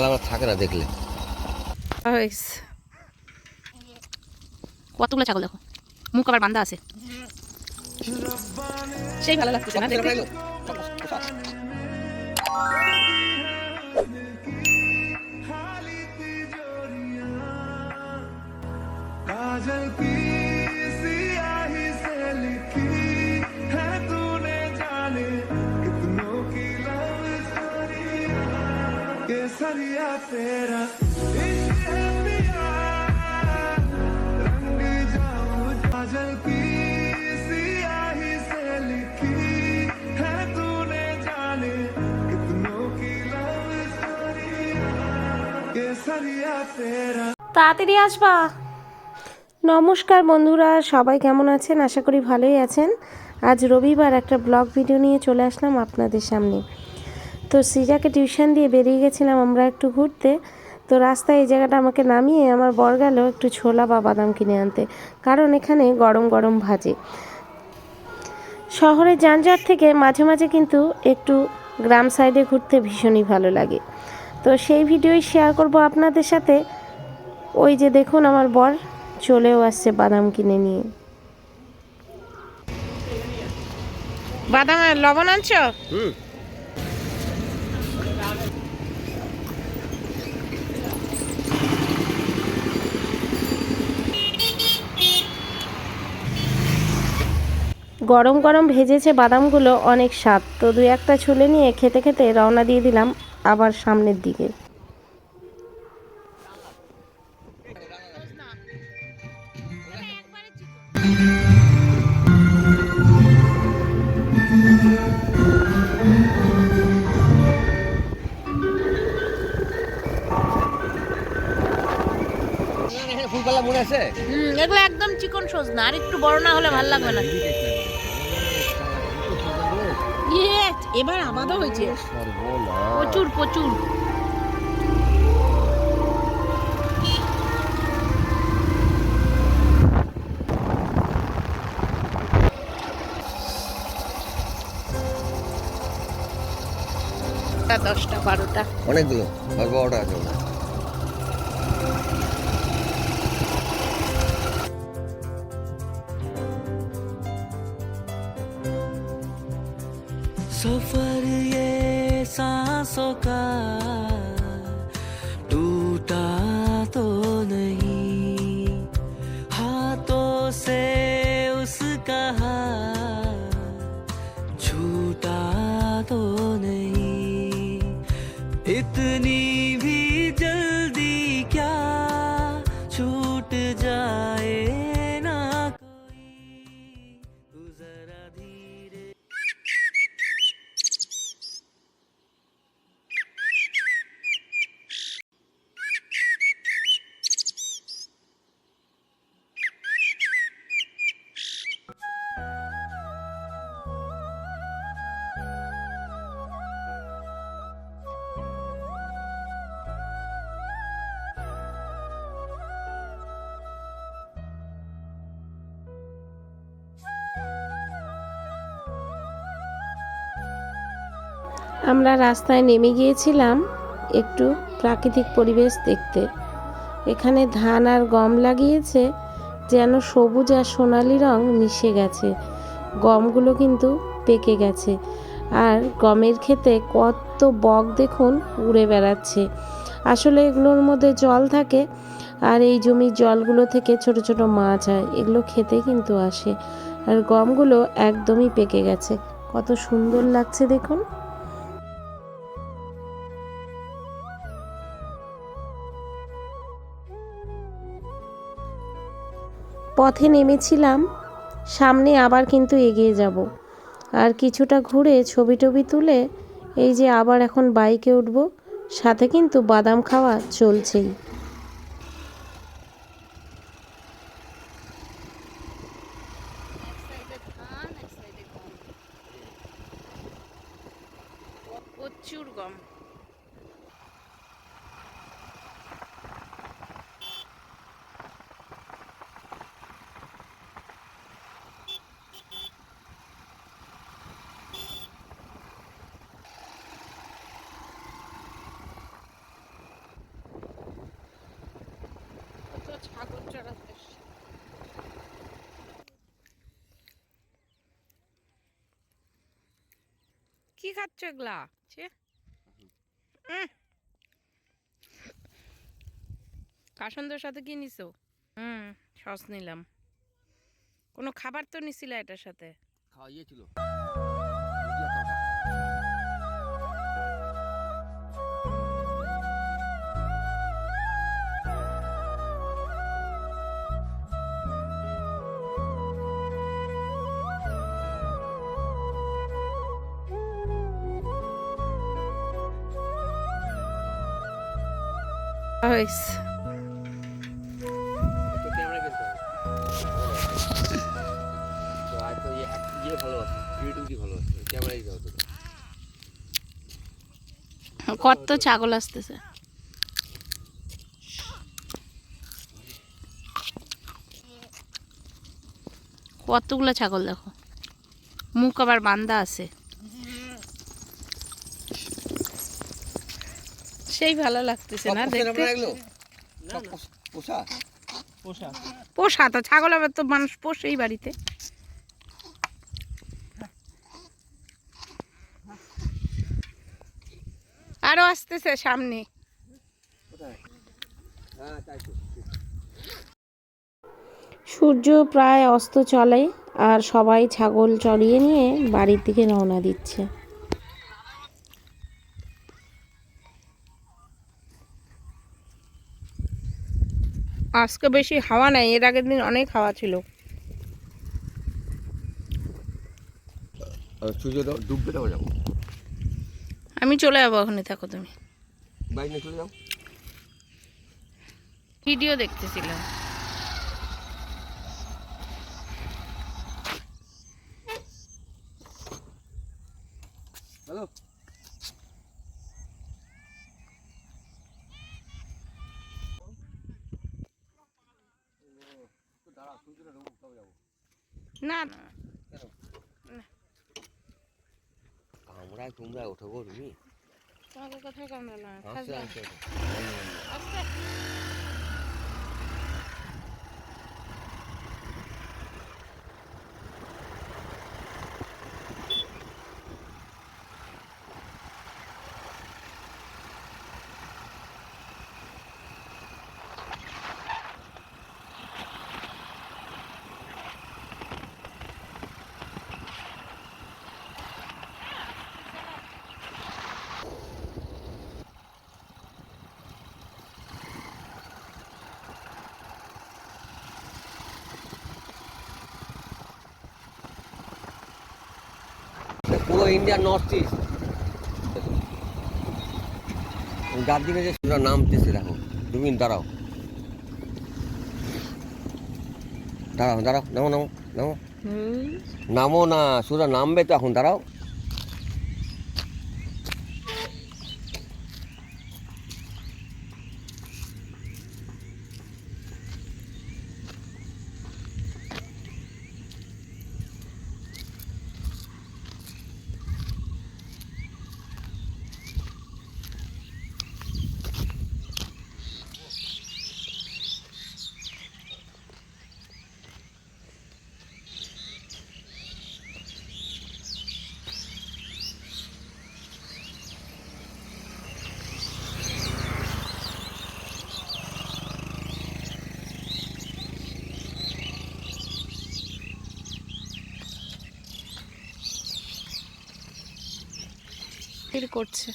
শালা আবার থাকে না দেখলে। কতগুলো ছাগল দেখো? মুখ আবার বান্ধা আছে। সেই ভালো লাগছে না केसरिया तेरा इश्क है पिया रंग जाऊं काजल की सियाही से लिखी है तूने जाने कितनों की लव स्टोरी केसरिया तेरा তাড়াতাড়ি আসবা নমস্কার বন্ধুরা সবাই কেমন আছেন আশা করি ভালোই আছেন আজ রবিবার একটা ব্লগ ভিডিও নিয়ে চলে আসলাম আপনাদের সামনে তো সৃজাকে টিউশন দিয়ে বেরিয়ে গেছিলাম আমরা একটু ঘুরতে। তো রাস্তায় এই জায়গাটা আমাকে নামিয়ে আমার বর গেল একটু ছোলা বা বাদাম কিনে আনতে কারণ এখানে গরম গরম ভাজে। শহরের যানজট থেকে মাঝে মাঝে কিন্তু একটু গ্রাম সাইডে ঘুরতে ভীষণই ভালো লাগে। তো সেই ভিডিওই শেয়ার করব আপনাদের সাথে। ওই যে দেখুন আমার বর চলেও আসছে বাদাম কিনে নিয়ে। বাদামের লবণ আনছো? হুম। গরম গরম ভেজেছে বাদামগুলো অনেক স্বাদ। তো দু একটা ছুলে নিয়ে খেতে খেতে রওনা দিয়ে দিলাম আবার সামনের দিকে। আছে? হুম এগুলো একদম চিকন সজনা আর একটু বড় না হলে ভালো লাগবে না। এবার আবাদও হয়েছে। প্রচুর প্রচুর। দশটা বারোটা। অনেকগুলো বারোটা আছে। सफ़र ये सांसों का আমরা রাস্তায় নেমে গিয়েছিলাম একটু প্রাকৃতিক পরিবেশ দেখতে। এখানে ধান আর গম লাগিয়েছে, যেন সবুজ আর সোনালি রং মিশে গেছে। গমগুলো কিন্তু পেকে গেছে। আর গমের ক্ষেতে কত বক দেখুন উড়ে বেড়াচ্ছে। আসলে এগুলোর মধ্যে জল থাকে, আর এই জমির জলগুলো থেকে ছোট ছোট মাছ হয়, এগুলো খেতে কিন্তু আসে। আর গমগুলো একদমই পেকে গেছে। কত সুন্দর লাগছে দেখুন। পথে নেমেছিলাম, সামনে আবার কিন্তু এগিয়ে যাব। আর কিছুটা ঘুরে ছবি টবি তুলে এই যে আবার এখন বাইকে উঠব, সাথে কিন্তু বাদাম খাওয়া চলছেই প্রচুর গম খাচ্ছ এগুলা? কাসন্দর। সাথে কি নিছো? হুম সস নিলাম। কোনো খাবার তো নিছিল এটার সাথে? খাওয়াইয়েছিল। কত ছাগল আসতেছে? কতগুলো ছাগল দেখো? মুখ আবার বান্দা আছে। সেই ভালো লাগতেছে না দেখতে। পোষ- তো ছাগল আবার তো মানুষ পোষেই বাড়িতে। আরও আসতেছে সামনে। সূর্য প্রায় অস্ত চলে আর সবাই ছাগল চড়িয়ে নিয়ে বাড়ির দিকে রওনা দিচ্ছে। আজকে বেশি হাওয়া নাই এর আগের দিন অনেক হাওয়া ছিল। ডুববে যাব আমি চলে যাব ওখানে থাকো তুমি। বাইক নিয়ে চলে যাও। ভিডিও দেখতেছিলাম। না কামড়ায় কুমড়ায় ওঠো গো তুমি তোমাকে কোথায় কামড়ালো পুরো ইন্ডিয়া নর্থ ইস্ট দার্জিলিং যে সেটা নামতেছে দেখো। দুমিন দাঁড়াও। দাঁড়াও দাঁড়াও। নামো নামো নামো। নামো না সুরা নামবে তো এখন দাঁড়াও। করছে।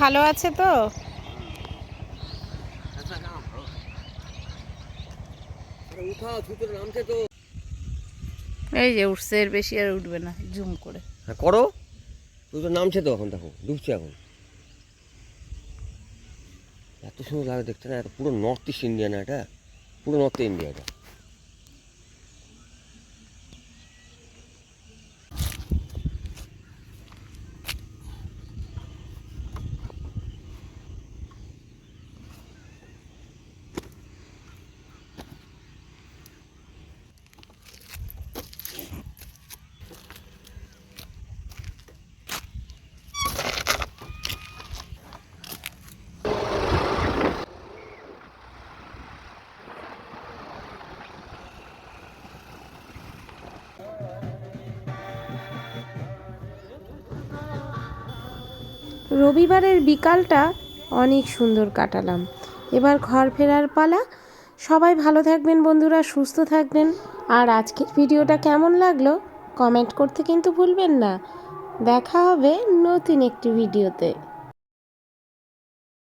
ভালো আছে তো? তো এই যে উঠছে, এর বেশি আর উঠবে না, জুম করে। হ্যাঁ করো। সূর্য নামছে তো এখন, দেখো, ডুবছে এখন। এত সুন্দর লাগে দেখতে না পুরো নর্থ ইস্ট ইন্ডিয়া না এটা? পুরো নর্থ ইন্ডিয়া রবিবারের বিকালটা অনেক সুন্দর কাটালাম। এবার ঘর ফেরার পালা। সবাই ভালো থাকবেন বন্ধুরা, সুস্থ থাকবেন। আর আজকের ভিডিওটা কেমন লাগল কমেন্ট করতে কিন্তু ভুলবেন না। দেখা হবে নতুন একটি ভিডিওতে।